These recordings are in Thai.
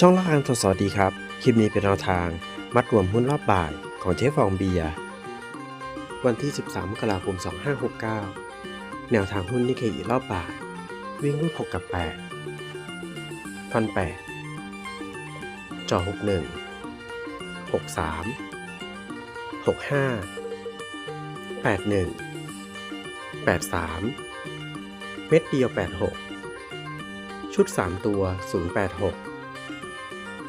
ช่องละครังทดสอบดีครับ คลิปนี้เป็นแนวทาง มัดรวมหุ้นรอบบ่ายของเจ๊ฟองเบียร์วันที่ 13 มกราคม 2569 แนวทางหุ้นนิเคอีรอบบ่าย วิ่งรูด6กับ8ฟัน8จอ 61 63 65 81 83 เม็ดเดียว 86 ชุด 3 ตัว 086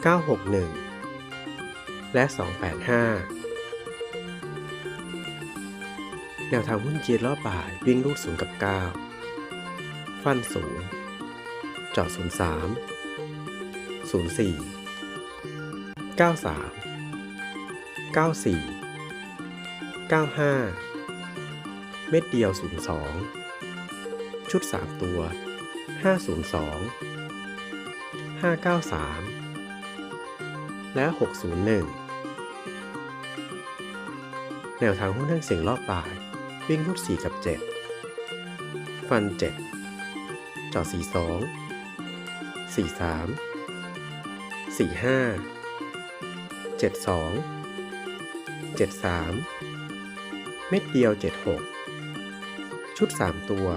961 และ 285 แนวทางหุ้นเจีนรอบบ่ายวิ่งลูด0กับ 9 ฟันศูนย์เจาะ 03 04 93 94 95 เม็ดเดียว 02 ชุด 3 ตัว 502 593 และ 601 แนวทางหุ้นทั้งเสียงรอบบ่าย วิ่งรูด4กับ 7 ฟัน 7 จอด 42 43 45 72 73 เม็ดเดียว 76 ชุด 3 ตัว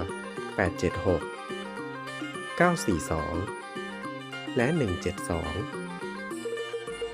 876 942 และ 172